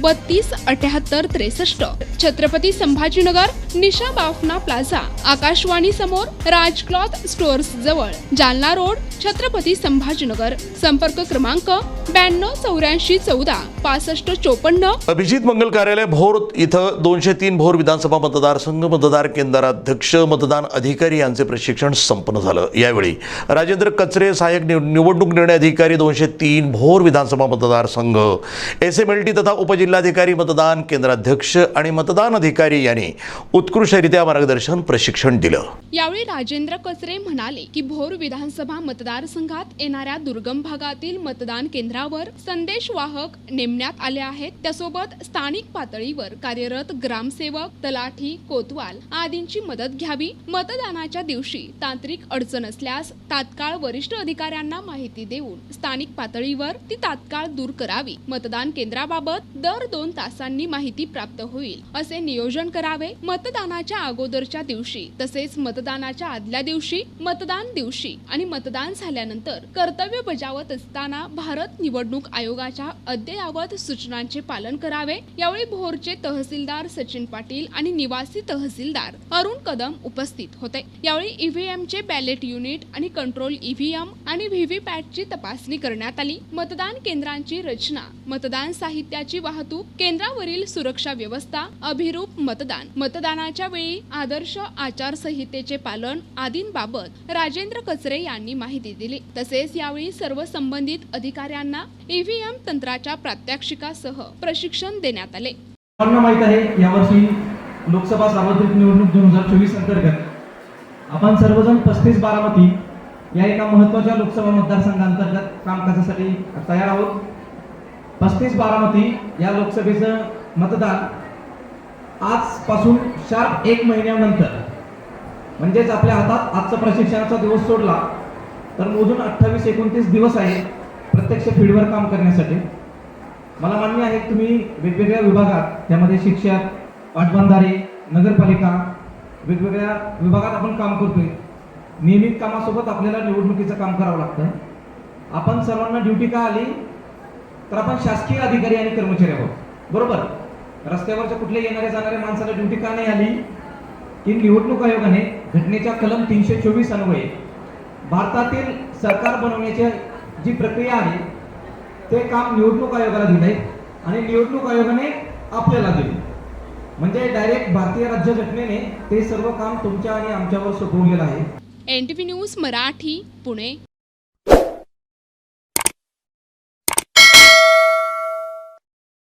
बत्तीस अठ्याहत्तर त्रेसष्ट. छत्रपती संभाजीनगर निशा बाफना प्लाझा. आकाशवाणी समोर राज क्लॉथ स्टोअर्स जवळ. जालना रोड छत्रपती संभाजीनगर. संपर्क क्रमांक ब्याण्णव चौऱ्याऐंशी चौदा पासष्ट चोपन्न. अभिजित मंगल कार्यालय भोर इथं दोनशे तीन भोर विधानसभा मतदारसंघ मतदार केंद्राध्यक्ष मतदान अधिकारी यांचे प्रशिक्षण संपन्न झालं. यावेळी राजेंद्र कचरे सहाय्यक निवडणूक निर्णय अधिकारी दोनशे तीन भोर विधानसभा मतदारसंघ एस एम एल टी तथा जिल्हाधिकारी मतदान केंद्राध्यक्ष आणि मतदान अधिकारी यांनी उत्कृष्टरित्या मार्गदर्शन प्रशिक्षण दिलं. यावेळी राजेंद्र कचरे म्हणाले की भोर विधानसभा मतदारसंघात येणाऱ्या दुर्गम भागातील मतदान केंद्रावर संदेशवाहक नेमण्यात आले आहेत. त्यासोबत स्थानिक पातळीवर कार्यरत ग्रामसेवक तलाठी कोतवाल आदींची मदत घ्यावी. मतदानाच्या दिवशी तांत्रिक अडचण असल्यास तात्काळ वरिष्ठ अधिकाऱ्यांना माहिती देऊन स्थानिक पातळीवर ती तात्काळ दूर करावी. मतदान केंद्राबाबत दर दोन तासांनी माहिती प्राप्त होईल. असे नियोजन करावे मतदानाच्या अगोदरच्या दिवशी तसेच मतदानाच्या आदल्या दिवशी मतदान दिवशी आणि मतदान झाल्यानंतर कर्तव्य बजावत असताना भारत निवडणूक आयोगाच्या अद्ययावत सूचनांचे पालन करावे. यावेळी भोरचे तहसीलदार सचिन पाटील आणि निवासी तहसीलदार अरुण कदम उपस्थित होते. यावेळी ईव्हीएम चे बॅलेट युनिट आणि कंट्रोल ईव्हीएम आणि व्हीव्हीपॅटची तपासणी करण्यात आली. मतदान केंद्रांची रचना मतदान साहित्याची वाहतूक वाहतूक केंद्रावरील सुरक्षा व्यवस्था अभिरूप मतदान. मतदानाच्या वेळी आदर्श आचारसंहितेचे पालन आदींबाबत राजेंद्र कचरे यांनी माहिती दिली. तसेच यावेळी सर्व संबंधित अधिकाऱ्यांना ईव्हीएम तंत्राच्या प्रात्यक्षिकासह प्रशिक्षण देण्यात आले. माहीत आहे यावर्षी लोकसभा सार्वत्रिक निवडणूक दोन हजार चोवीस अंतर्गत आपण सर्वजण पस्तीस बारामती या एका महत्त्वाच्या लोकसभा मतदारसंघांतर्गत कामकाजासाठी तयार आहोत. पस्तीस बारामती या लोकसभेचं मतदान आजपासून शार्प एक महिन्यानंतर. म्हणजेच आपल्या हातात आजचा प्रशिक्षणाचा दिवस सोडला तर मोजून अठ्ठावीस एकोणतीस दिवस आहे प्रत्यक्ष फील्डवर काम करण्यासाठी. मला मान्य आहे तुम्ही वेगवेगळ्या विभागात त्यामध्ये शिक्षक पाटबंधारे नगरपालिका वेगवेगळ्या विभागात आपण काम करतोय. नियमित कामासोबत आपल्याला निवडणुकीचं काम करावं लागतं आपण सर्वांना ड्युटी का आली? तर आपण शासकीय अधिकारी आणि कर्मचारी आहोत. बरोबर? रस्त्यावरच्या कुठल्या येणाऱ्या जाणाऱ्या माणसाला ड्युटी का नाही आली? की निवडणूक आयोगाने घटनेच्या कलम तीनशे चोवीस अन्वये भारतातील सरकार बनवण्याची जी प्रक्रिया आहे ते काम निवडणूक आयोगाला दिलंय आणि निवडणूक आयोगाने आपल्याला दिले म्हणजे डायरेक्ट भारतीय राज्यघटनेने ते सर्व काम तुमच्या आणि आमच्यावर सोपवलेलं आहे. N T V news Marathi Pune.